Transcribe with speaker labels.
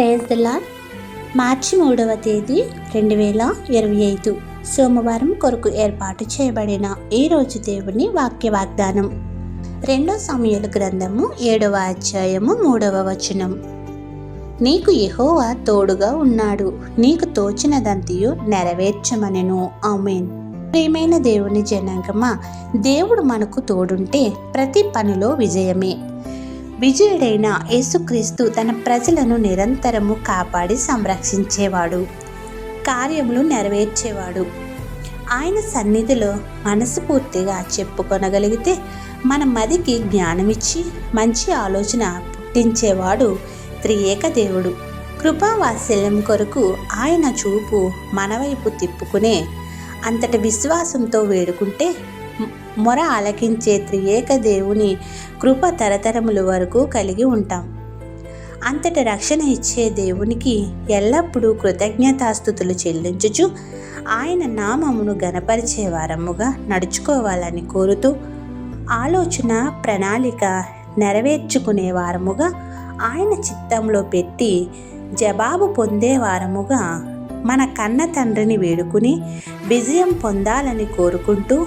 Speaker 1: Praise the మార్చి మూడవ తేదీ రెండు వేల ఇరవై ఐదు. సోమవారం కొరకు ఏర్పాటు చేయబడిన ఈ రోజు దేవుని వాక్య వాగ్దానం రెండో సమయాల గ్రంథము ఏడవ అధ్యాయము మూడవ వచనం. నీకు ఎహోవా తోడుగా ఉన్నాడు. నీకు తోచినదంతయు నెరవేర్చమనెను. ఆమెన్. ప్రియమైన దేవుని జనాంగమా దేవుడు మనకు తోడుంటే ప్రతి పనిలో విజయమే. విజయుడైన యేసుక్రీస్తు తన ప్రజలను నిరంతరము కాపాడి సంరక్షించేవాడు. కార్యములు నెరవేర్చేవాడు. ఆయన సన్నిధిలో మనస్ఫూర్తిగా చెప్పుకొనగలిగితే మన మదికి జ్ఞానమిచ్చి మంచి ఆలోచన పుట్టించేవాడు త్రియేక దేవుడు. కృపావాత్సల్యం కొరకు ఆయన చూపు మన వైపు తిప్పుకునే అంతటి విశ్వాసంతో వేడుకుంటే మొర ఆలకించే త్రియేక దేవుని కృప తరతరముల వరకు కలిగి ఉంటాం. అంతటి రక్షణ ఇచ్చే దేవునికి ఎల్లప్పుడూ కృతజ్ఞతాస్థుతులు చెల్లించుచు ఆయన నామమును గనపరిచే వారముగా నడుచుకోవాలని కోరుతూ ఆలోచన ప్రణాళిక నెరవేర్చుకునే వారముగా ఆయన చిత్తంలో పెట్టి జవాబు పొందే వారముగా మన కన్న తండ్రిని వేడుకుని విజయం పొందాలని కోరుకుంటూ